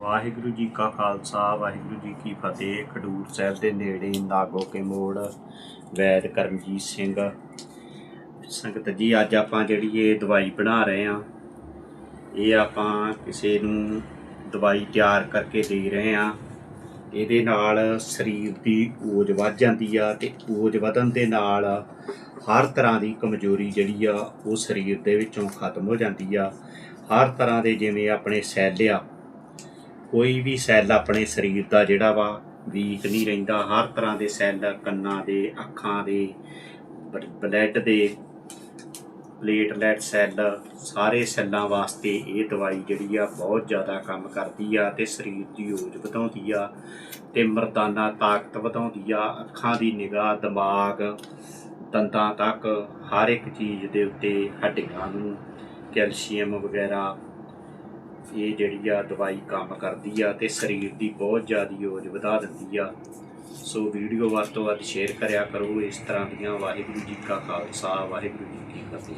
ਵਾਹਿਗੁਰੂ ਜੀ ਕਾ ਖਾਲਸਾ, ਵਾਹਿਗੁਰੂ ਜੀ ਕੀ ਫਤਿਹ। ਖਡੂਰ ਸਾਹਿਬ ਦੇ ਨੇੜੇ ਨਾਗੋ ਕੇ ਮੋੜ, ਵੈਦ ਕਰਮਜੀਤ ਸਿੰਘ। ਸੰਗਤ ਜੀ, ਅੱਜ ਆਪਾਂ ਜਿਹੜੀ ਇਹ ਦਵਾਈ ਬਣਾ ਰਹੇ ਆ ਇਹ ਆਪਾਂ ਕਿਸੇ ਨੂੰ ਦਵਾਈ ਤਿਆਰ ਕਰਕੇ ਦੇ ਰਹੇ ਆ ਇਹਦੇ ਨਾਲ ਸਰੀਰ ਦੀ ਊਰਜ ਵੱਧ ਜਾਂਦੀ ਆ ਤੇ ਊਰਜ ਵਧਣ ਦੇ ਨਾਲ ਹਰ ਤਰ੍ਹਾਂ ਦੀ ਕਮਜ਼ੋਰੀ ਜਿਹੜੀ ਆ, ਉਹ ਸਰੀਰ ਦੇ ਵਿੱਚੋਂ ਖਤਮ ਹੋ ਜਾਂਦੀ ਆ। ਹਰ ਤਰ੍ਹਾਂ ਦੇ ਜਿਵੇਂ ਆਪਣੇ ਸੈੱਲ ਆ ਕੋਈ ਵੀ ਸੈੱਲ ਆਪਣੇ ਸਰੀਰ ਦਾ ਜਿਹੜਾ ਵਾ, ਵੀਕ ਨਹੀਂ ਰਹਿੰਦਾ। ਹਰ ਤਰ੍ਹਾਂ ਦੇ ਸੈੱਲ ਕੰਨਾਂ ਦੇ, ਅੱਖਾਂ ਦੇ ਬਲੱਡ ਦੇ, ਪਲੇਟਲੈਟ ਸੈੱਲ, ਸਾਰੇ ਸੈੱਲਾਂ ਵਾਸਤੇ ਇਹ ਦਵਾਈ ਜਿਹੜੀ ਆ ਬਹੁਤ ਜ਼ਿਆਦਾ ਕੰਮ ਕਰਦੀ ਆ ਤੇ ਸਰੀਰ ਦੀ ਊਰਜ ਵਧਾਉਂਦੀ ਆ ਤੇ ਮਰਦਾਨਾ ਤਾਕਤ ਵਧਾਉਂਦੀ ਆ। ਅੱਖਾਂ ਦੀ ਨਿਗਾਹ, ਦਿਮਾਗ, ਦੰਦਾਂ ਤੱਕ ਹਰ ਇੱਕ ਚੀਜ਼ ਦੇ ਉੱਤੇ ਹੱਡੀਆਂ ਨੂੰ ਕੈਲਸ਼ੀਅਮ ਵਗੈਰਾ ਇਹ ਜਿਹੜੀ ਆ ਦਵਾਈ ਕੰਮ ਕਰਦੀ ਆ ਤੇ ਸਰੀਰ ਦੀ ਬਹੁਤ ਜ਼ਿਆਦਾ ਊਰਜ ਵਧਾ ਦਿੰਦੀ ਆ। ਸੋ ਵੀਡੀਓ ਵੱਧ ਤੋਂ ਵੱਧ ਸ਼ੇਅਰ ਕਰਿਆ ਕਰੋ। ਇਸ ਤਰ੍ਹਾਂ ਦੀਆਂ ਵਾਹਿਗੁਰੂ ਜੀ ਕਾ ਖਾਲਸਾ, ਵਾਹਿਗੁਰੂ ਜੀ ਕੀ ਫਤਿਹ।